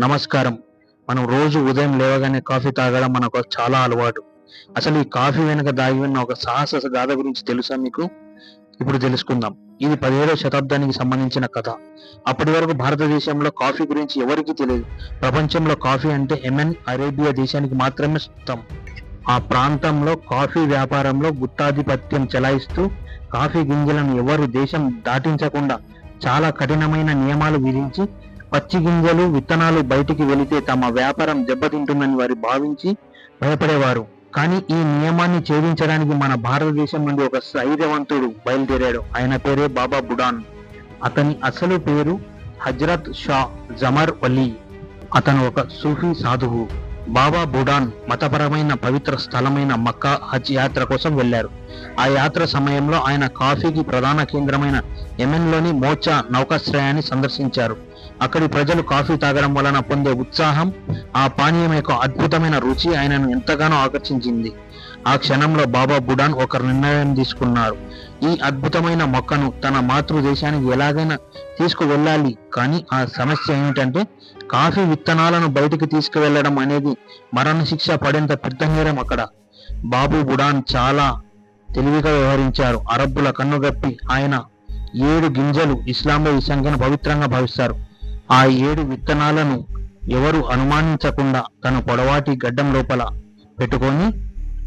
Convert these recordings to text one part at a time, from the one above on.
నమస్కారం. మనం రోజు ఉదయం లేవగానే కాఫీ తాగడం మనకు చాలా అలవాటు. అసలు ఈ కాఫీ వెనుక దాగి ఉన్న ఒక సాహస గాథ గురించి తెలుసా మీకు? ఇప్పుడు తెలుసుకుందాం. ఇది పదిహేడవ శతాబ్దానికి సంబంధించిన కథ. అప్పటి వరకు భారతదేశంలో కాఫీ గురించి ఎవరికీ తెలియదు. ప్రపంచంలో కాఫీ అంటే ఎమెన్ అరేబియా దేశానికి మాత్రమే సొంతం. ఆ ప్రాంతంలో కాఫీ వ్యాపారంలో గుత్తాధిపత్యం చెలాయిస్తూ కాఫీ గింజలను ఎవరు దేశం దాటించకుండా చాలా కఠినమైన నియమాలు విధించి పచ్చి గింజలు విత్తనాలు బయటికి వెళితే తమ వ్యాపారం దెబ్బతింటుందని వారు భావించి భయపడేవారు. కానీ ఈ నియమాన్ని ఛేదించడానికి మన భారతదేశం నుండి ఒక ధైర్యవంతుడు బయలుదేరాడు. ఆయన పేరే బాబా బుడాన్. అతని అసలు పేరు హజ్రత్ షా జమర్ అలీ అతను ఒక సూఫీ సాధువు. బాబా బుడాన్ మతపరమైన పవిత్ర స్థలమైన మక్కా హజ్ యాత్ర కోసం వెళ్ళారు ఆ యాత్ర సమయంలో ఆయన కాఫీకి ప్రధాన కేంద్రమైన యెమెన్లోని మోచా నౌకాశ్రయాన్ని సందర్శించారు. అక్కడి ప్రజలు కాఫీ తాగడం వలన పొందే ఉత్సాహం ఆ పానీయం యొక్క అద్భుతమైన రుచి ఆయనను ఎంతగానో ఆకర్షించింది. ఆ క్షణంలో బాబా బుడాన్ ఒక నిర్ణయం తీసుకున్నారు. ఈ అద్భుతమైన మొక్కను తన మాతృ దేశానికి ఎలాగైనా తీసుకువెళ్ళాలి కానీ ఆ సమస్య ఏమిటంటే కాఫీ విత్తనాలను బయటికి తీసుకువెళ్ళడం అనేది మరణశిక్ష పడేంత పెద్ద నేరం అక్కడ. బాబు బుడాన్ చాలా తెలివిగా వ్యవహరించారు. అరబ్బుల కన్నుగప్పి ఆయన ఏడు గింజలు ఇస్లాంలో ఈ సంఖ్యను పవిత్రంగా భావిస్తారు. ఆ ఏడు విత్తనాలను ఎవరు అనుమానించకుండా తన పొడవాటి గడ్డం లోపల పెట్టుకొని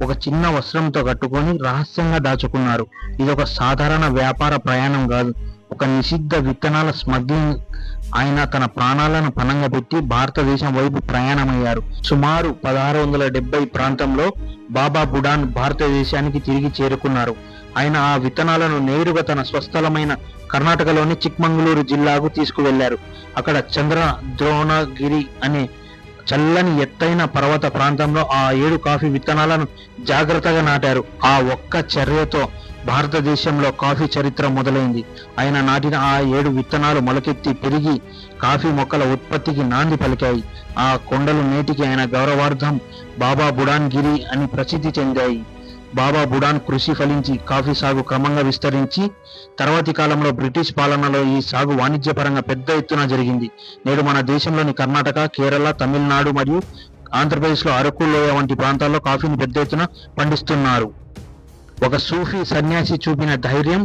ఒక చిన్న వస్త్రంతో కట్టుకొని రహస్యంగా దాచుకున్నారు. ఇది ఒక సాధారణ వ్యాపార ప్రయాణం కాదు. ఒక నిషిద్ధ విత్తనాల స్మగ్లింగ్ ఆయన తన ప్రాణాలను పణంగా పెట్టి భారతదేశం వైపు ప్రయాణమయ్యారు. సుమారు పదహారు వందల డెబ్బై ప్రాంతంలో బాబా బుడాన్ భారతదేశానికి తిరిగి చేరుకున్నారు. ఆయన ఆ విత్తనాలను నేరుగా తన స్వస్థలమైన కర్ణాటకలోని చిక్మంగళూరు జిల్లాకు తీసుకువెళ్ళారు. అక్కడ చంద్ర ద్రోణగిరి అనే చల్లని ఎత్తైన పర్వత ప్రాంతంలో ఆ ఏడు కాఫీ విత్తనాలను జాగ్రత్తగా నాటారు. ఆ ఒక్క చర్యతో భారతదేశంలో కాఫీ చరిత్ర మొదలైంది. ఆయన నాటిన ఆ ఏడు విత్తనాలు మొలకెత్తి పెరిగి కాఫీ మొక్కల ఉత్పత్తికి నాంది పలికాయి. ఆ కొండలు నేటికి ఆయన గౌరవార్థం బాబా బుడాన్ గిరి అని ప్రసిద్ధి చెందాయి. బాబా బుడాన్ కృషి ఫలించి కాఫీ సాగు క్రమంగా విస్తరించి తర్వాతి కాలంలో బ్రిటిష్ పాలనలో ఈ సాగు వాణిజ్యపరంగా పెద్ద ఎత్తున జరిగింది. నేడు మన దేశంలోని కర్ణాటక కేరళ తమిళనాడు మరియు ఆంధ్రప్రదేశ్లో అరకు లోయ వంటి ప్రాంతాల్లో కాఫీని పెద్ద ఎత్తున పండిస్తున్నారు. ఒక సూఫీ సన్యాసి చూపిన ధైర్యం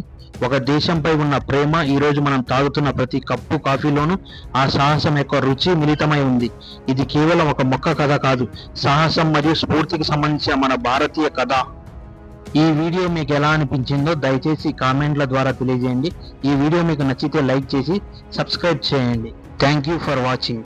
ఒక దేశంపై ఉన్న ప్రేమ ఈరోజు మనం తాగుతున్న ప్రతి కప్పు కాఫీలోనూ ఆ సాహసం యొక్క రుచి మిళితమై ఉంది. ఇది కేవలం ఒక మొక్క కథ కాదు సాహసం మరియు స్ఫూర్తికి సంబంధించిన మన భారతీయ కథ. ఈ వీడియో మీకు ఎలా అనిపించిందో దయచేసి కామెంట్ల ద్వారా తెలియజేయండి. ఈ వీడియో మీకు నచ్చితే లైక్ చేసి సబ్స్క్రైబ్ చేయండి. Thank you for watching.